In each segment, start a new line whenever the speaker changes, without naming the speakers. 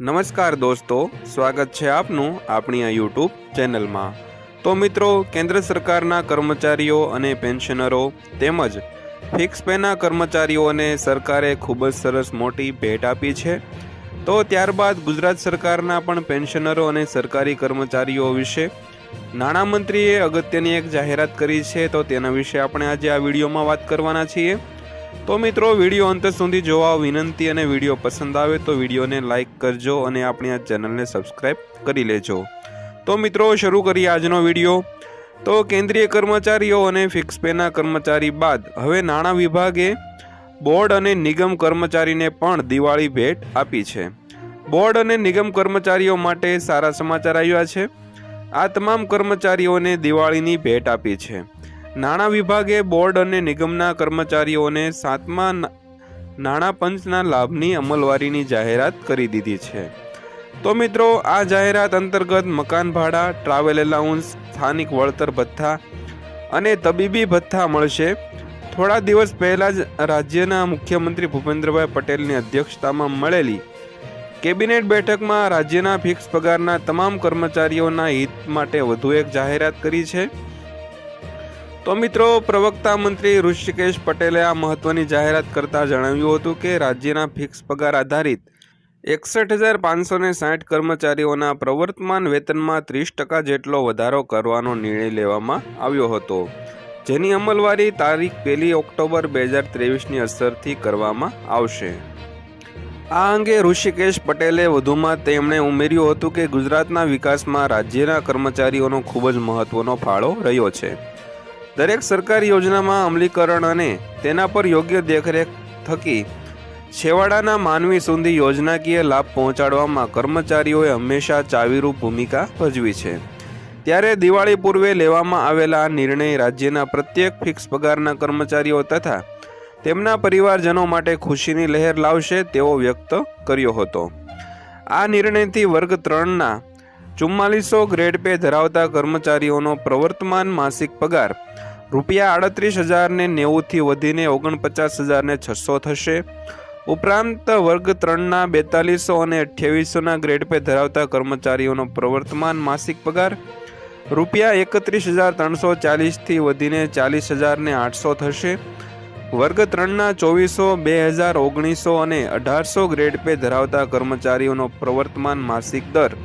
નમસ્કાર દોસ્તો, સ્વાગત છે આપનું આપણી આ યુટ્યુબ ચેનલમાં. તો મિત્રો, કેન્દ્ર સરકારના કર્મચારીઓ અને પેન્શનરો તેમજ ફિક્સ પેના કર્મચારીઓને સરકારે ખૂબ જ સરસ મોટી ભેટ આપી છે. તો ત્યારબાદ ગુજરાત સરકારના પણ પેન્શનરો અને સરકારી કર્મચારીઓ વિશે નાણામંત્રીએ અગત્યની એક જાહેરાત કરી છે. તો તેના વિશે આપણે આજે આ વિડીયોમાં વાત કરવાના છીએ. તો મિત્રો, વીડિયો અંત સુધી જોવા વિનંતી અને વીડિયો પસંદ આવે તો વિડીયોને લાઇક કરજો અને આપણી આ ચેનલને સબસ્ક્રાઈબ કરી લેજો. તો મિત્રો, શરૂ કરીએ આજનો વીડિયો. તો કેન્દ્રીય કર્મચારીઓ અને ફિક્સ પેના કર્મચારી બાદ હવે નાણાં વિભાગે બોર્ડ અને નિગમ કર્મચારીને પણ દિવાળી ભેટ આપી છે. બોર્ડ અને નિગમ કર્મચારીઓ માટે સારા સમાચાર આવ્યા છે. આ તમામ કર્મચારીઓને દિવાળીની ભેટ આપી છે. નાણાં વિભાગે બોર્ડ અને નિગમના કર્મચારીઓને સાતમા નાણાં પંચના લાભની અમલવારીની જાહેરાત કરી દીધી છે. તો મિત્રો, આ જાહેરાત અંતર્ગત મકાન ભાડા ટ્રાવેલ એલાઉન્સ સ્થાનિક વળતર ભથ્થા અને તબીબી ભથ્થા મળશે. થોડા દિવસ પહેલાં જ રાજ્યના મુખ્યમંત્રી ભૂપેન્દ્રભાઈ પટેલની અધ્યક્ષતામાં મળેલી કેબિનેટ બેઠકમાં રાજ્યના ફિક્સ પગારના તમામ કર્મચારીઓના હિત માટે વધુ એક જાહેરાત કરી છે. તો મિત્રો, પ્રવક્તા મંત્રી ઋષિકેશ પટેલે આ મહત્વની જાહેરાત કરતાં જણાવ્યું હતું કે રાજ્યના ફિક્સ પગાર આધારિત એકસઠ હજાર પાંચસો ને સાઠ કર્મચારીઓના પ્રવર્તમાન વેતનમાં ત્રીસ ટકા જેટલો વધારો કરવાનો નિર્ણય લેવામાં આવ્યો હતો. જેની અમલવારી તારીખ પહેલી ઓક્ટોબર બે હજાર ત્રેવીસની અસરથી કરવામાં આવશે. આ અંગે ઋષિકેશ પટેલે વધુમાં તેમણે ઉમેર્યું હતું કે ગુજરાતના વિકાસમાં રાજ્યના કર્મચારીઓનો ખૂબ જ મહત્વનો ફાળો રહ્યો છે. દરેક સરકારી યોજનામાં અમલીકરણ અને તેના પર યોગ્ય દેખરેખ થકી છેવાડાના માનવી સુધી યોજનાકીય લાભ પહોંચાડવામાં કર્મચારીઓએ હંમેશા ચાવીરૂપ ભૂમિકા ભજવી છે. ત્યારે દિવાળી પૂર્વે લેવામાં આવેલા આ નિર્ણય રાજ્યના પ્રત્યેક ફિક્સ પગારના કર્મચારીઓ તથા તેમના પરિવારજનો માટે ખુશીની લહેર લાવશે તેવો વ્યક્ત કર્યો હતો. આ નિર્ણયથી વર્ગ ત્રણના ચુમ્માલીસો ગ્રેડ પે ધરાવતા કર્મચારીઓનો પ્રવર્તમાન માસિક પગાર રૂપિયા આડત્રીસ હજારને નેવુંથી વધીને ઓગણપચાસ હજારને છસો થશે. ઉપરાંત વર્ગ ત્રણના બેતાલીસો અને અઠ્યાવીસોના ગ્રેડ પે ધરાવતા કર્મચારીઓનો પ્રવર્તમાન માસિક પગાર રૂપિયા એકત્રીસ હજાર ત્રણસો ચાલીસથી વધીને ચાલીસ હજારને આઠસો થશે. વર્ગ ત્રણના ચોવીસો, બે હજાર ઓગણીસો અને અઢારસો ગ્રેડ પે ધરાવતા કર્મચારીઓનો પ્રવર્તમાન માસિક દર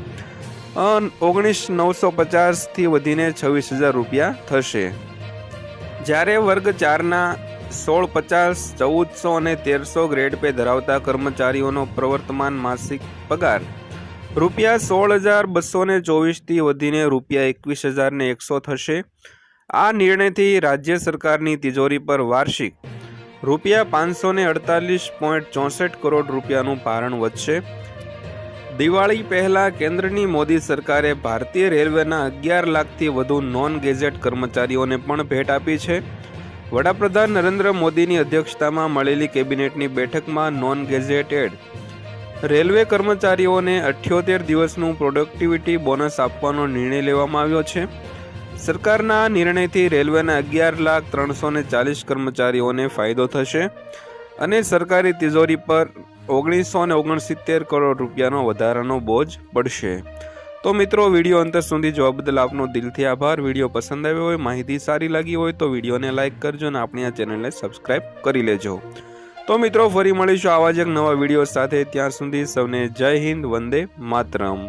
ઓગણીસ નવસો પચાસથી વધીને છવ્વીસ હજાર રૂપિયા થશે. જ્યારે વર્ગ ચારના સોળ પચાસ, ચૌદસો અને તેરસો ગ્રેડ પે ધરાવતા કર્મચારીઓનો પ્રવર્તમાન માસિક પગાર રૂપિયા સોળ હજાર બસો ને ચોવીસથી વધીને રૂપિયા એકવીસ હજારને એકસો થશે. આ નિર્ણયથી રાજ્ય સરકારની તિજોરી પર વાર્ષિક રૂપિયા પાંચસો ને અડતાલીસ પોઈન્ટ ચોસઠ કરોડ રૂપિયાનું ભારણ વધશે. દિવાળી પહેલા કેન્દ્રની મોદી સરકારે ભારતીય રેલવેના અગિયાર લાખથી વધુ નોન ગેઝેટ કર્મચારીઓને પણ ભેટ આપી છે. વડાપ્રધાન નરેન્દ્ર મોદીની અધ્યક્ષતામાં મળેલી કેબિનેટની બેઠકમાં નોન ગેઝેટેડ રેલવે કર્મચારીઓને અઠ્યોતેર દિવસનું પ્રોડક્ટિવિટી બોનસ આપવાનો નિર્ણય લેવામાં આવ્યો છે. સરકારના નિર્ણયથી રેલવેના અગિયાર લાખ ત્રણસો ચાલીસ કર્મચારીઓને ફાયદો થશે અને સરકારી તિજોરી પર ઓગણીસો ને ઓગણસિત્તેર કરોડ રૂપિયાનો વધારાનો બોજ પડશે તો મિત્રો, વીડિયો અંત સુધી જોવા બદલ આપનો દિલથી આભાર. વીડિયો પસંદ આવ્યો હોય, માહિતી સારી લાગી હોય તો વિડીયોને લાઇક કરજો અને આપણી આ ચેનલને સબસ્ક્રાઈબ કરી લેજો. તો મિત્રો, ફરી મળીશું આવા જ એક નવા વીડિયો સાથે. ત્યાં સુધી સૌને જય હિન્દ, વંદે માતરમ.